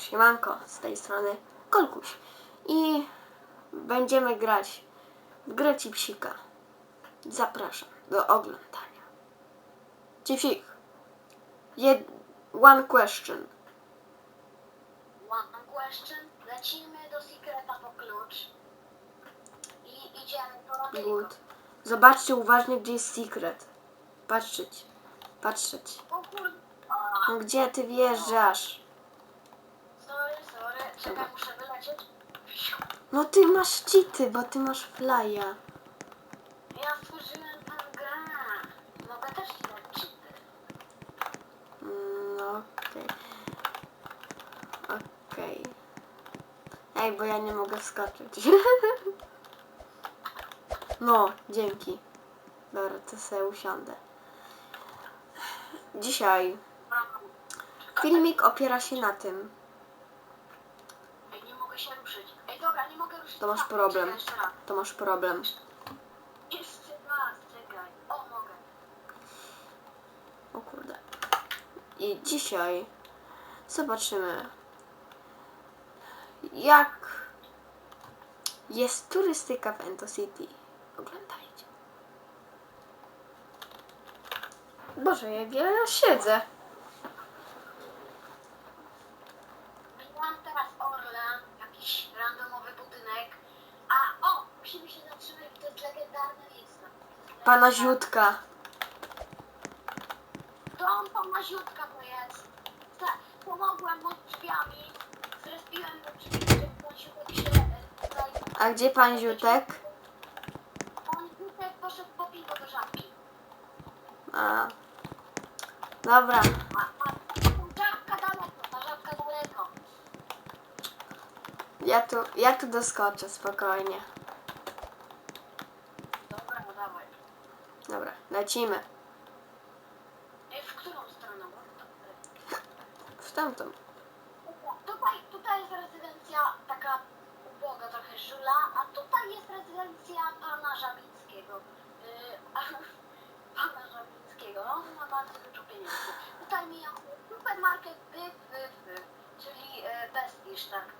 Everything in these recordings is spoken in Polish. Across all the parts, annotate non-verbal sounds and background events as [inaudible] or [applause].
Siemanko, z tej strony Kolkuś. I będziemy grać w grę Cipsika. Zapraszam do oglądania. Cipsik. Jed... One question. One question. Lecimy do sekreta po klucz. I idziemy po. Good. Zobaczcie uważnie, gdzie jest secret. Patrzeć. Patrzeć. O No gdzie ty wjeżdżasz? Czekaj, muszę wylecieć. No ty masz cheaty, bo ty masz flya. Ja stworzyłem tę grę. Mogę też dać cheaty. Mm, No okej. Okej. Ej, bo ja nie mogę wskoczyć. [laughs] no, dzięki. Dobra, to sobie usiądę. Dzisiaj filmik opiera się na tym. Ej, nie mogę się ruszyć. Ej, dobra, nie mogę ruszyć. To masz problem. To masz problem. Jeszcze raz, czekaj. O, mogę. O kurde. I dzisiaj zobaczymy, jak jest turystyka w Ento City. Oglądajcie. Boże, jak ja siedzę. Mam teraz Orlen, jakiś budynek. A, o, musimy się zatrzymać, to jest legendarne miejsce. Pana Ziutka. To on, pana Ziutka to jest. Tak, pomogłem mu drzwiami. Zrespiłem mu drzwi, żeby pan Ziutek się e, tutaj... A gdzie pan Ziutek? Pan Ziutek poszedł po piwo do żabki. A. Dobra. A, a, żabka daleko, ta żabka daleko. Ja tu, ja tu doskoczę spokojnie. Dobra, no dawaj. Dobra, lecimy. Ej, w którą stronę? W tamtą. Tutaj, tutaj jest rezydencja taka uboga, trochę żula, a tutaj jest rezydencja pana Żabickiego. Yy, [laughs] pana Żabickiego, no on ma bardzo dużo pieniędzy. Tutaj mija supermarket Byf, Byf, Byf, czyli yy, Bestisz, tak.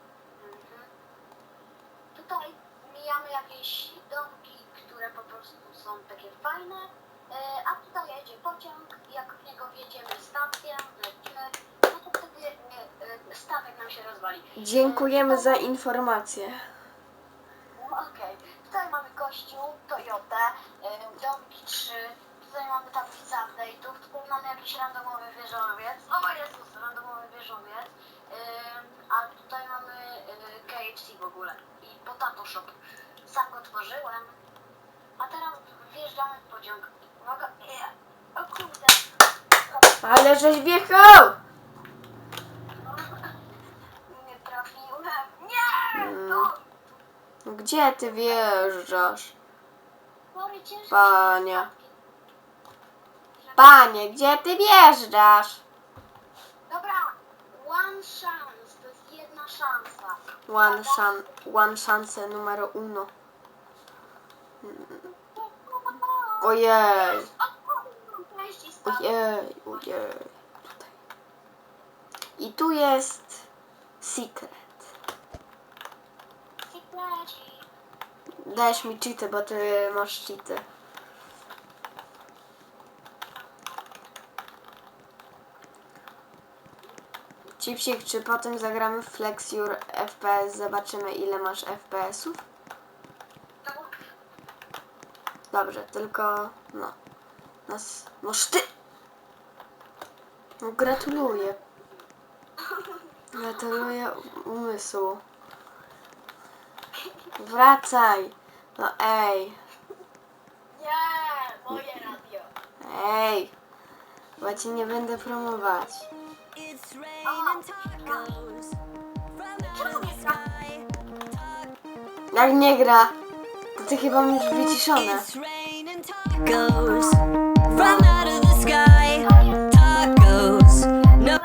Tutaj mijamy jakieś domki, które po prostu są takie fajne, yy, a tutaj jedzie pociąg, jak w niego wjedziemy stację, lecimy, no to wtedy yy, yy, statek nam się rozwali. Dziękujemy za informację. No, Okej, tutaj mamy kościół, Toyotę, domki 3, tutaj mamy tablicę update'ów, tutaj mamy jakiś randomowy wieżowiec, o Jezus, Shop. Sam go tworzyłem, a teraz wjeżdżamy w pociąg. Uwaga, o kurde, Ale żeś wjechał! [laughs] nie trafiłem, nie, no, Gdzie ty wjeżdżasz? Panie. Panie, gdzie ty wjeżdżasz? Dobra, one chance, to jest jedna szansa. One, szan, one chance numero uno. Ojej, ojej, ojej. Tutaj. I tu jest secret. Dajesz mi cheaty, bo ty masz cheaty. Cipsik, czy potem zagramy w Flexiur FPS, zobaczymy ile masz FPS-ów? Dobrze, tylko no. Nas. Noż ty! No gratuluję. Gratuluję umysłu. Wracaj! No ej, Nie, moje radio. ej! Bo cię nie będę promować. It's raining tacos from out of the sky. Jak nie gra, to ty chyba masz wyciszone. No.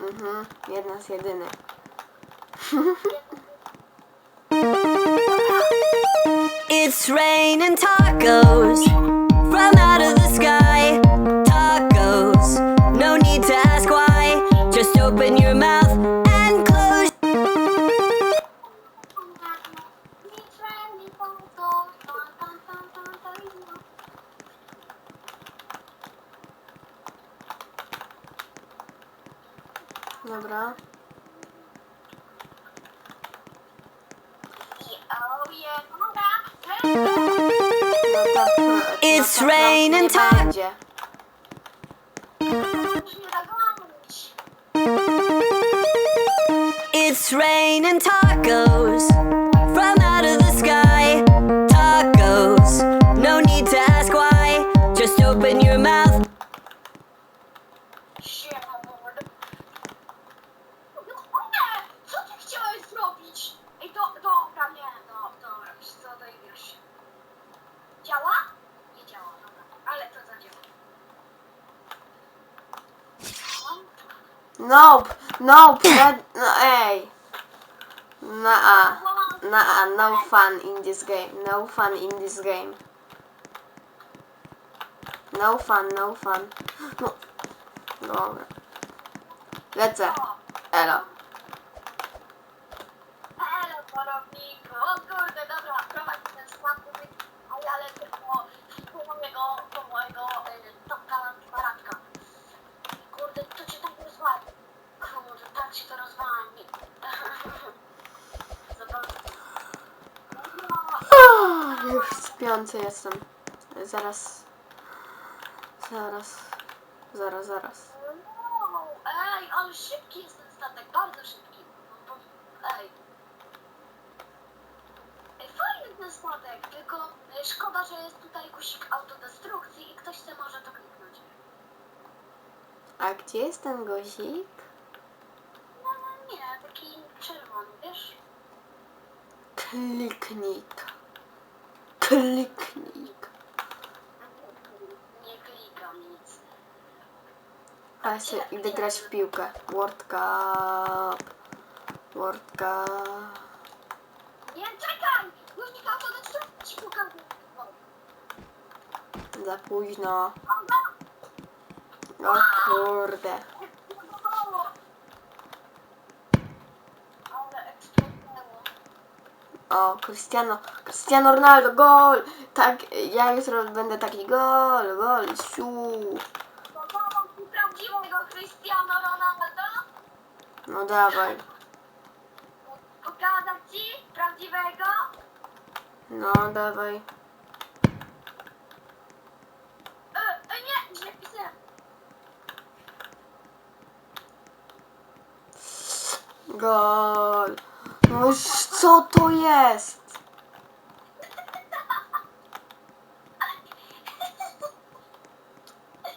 Mhm, jedna z jedynych. It's raining tacos It's raining time. It's raining tacos Nope, nope, that, no ej. Na a, na a, no fun in this game, no fun in this game. No fun, no fun. [gasps] No, dobra. Lecę, O, elo. Elo, Już śpiący jestem. Zaraz, zaraz, zaraz, zaraz. Wow, Ej, ale szybki jest ten statek, bardzo szybki. No ej. Ej, fajny ten statek, tylko e, szkoda, że jest tutaj guzik autodestrukcji i ktoś se może to kliknąć. A gdzie jest ten guzik? No, no nie, taki czerwony, wiesz? Kliknik. Kliknik. Nie klikam nic. A ja się idę grać w piłkę. World Cup. World Cup. Nie, czekaj! Guzik autodestrukcji ci pokażę. Za późno. O kurde. Ale eksplodowała. O, Cristiano. Cristiano Ronaldo, gol! Tak, ja jutro będę taki gol, gol, siu. Ci prawdziwego Cristiano Ronaldo. No dawaj. Pokazać ci prawdziwego. No dawaj. E, e, nie, źle pisałem. Gol. No co to jest?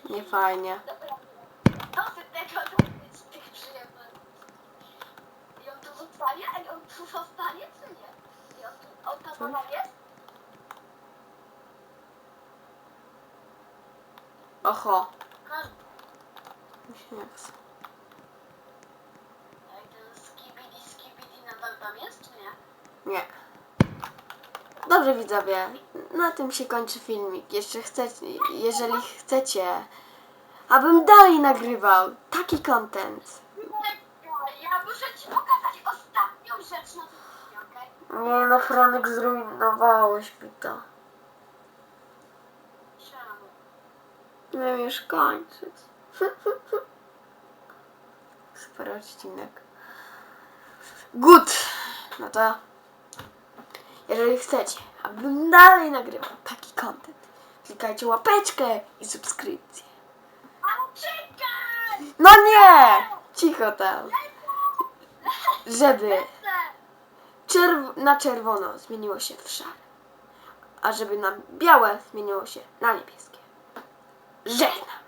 Nie fajnie. Dosyć tego, dosyć tych. I on tu on tu czy nie? I on tu, on tam jest? Oho. Mi się nie chce. Ej, ten skibidi, skibidi nadal tam jest, czy nie? Dobrze widzowie, na tym się kończy filmik. Jeszcze chcecie, jeżeli chcecie, abym dalej nagrywał taki content. Ja muszę ci pokazać ostatnią rzecz na tym filmie, okej? Nie no, Franek zrujnowałeś mi to. Czemu? Miałem już kończyć. Super odcinek. Good! No to jeżeli chcecie, abym dalej nagrywał taki content, klikajcie łapeczkę i subskrypcję. No nie! Cicho tam. Żeby czerw- na czerwono zmieniło się w szare, a żeby na białe zmieniło się na niebieskie. Żegnam.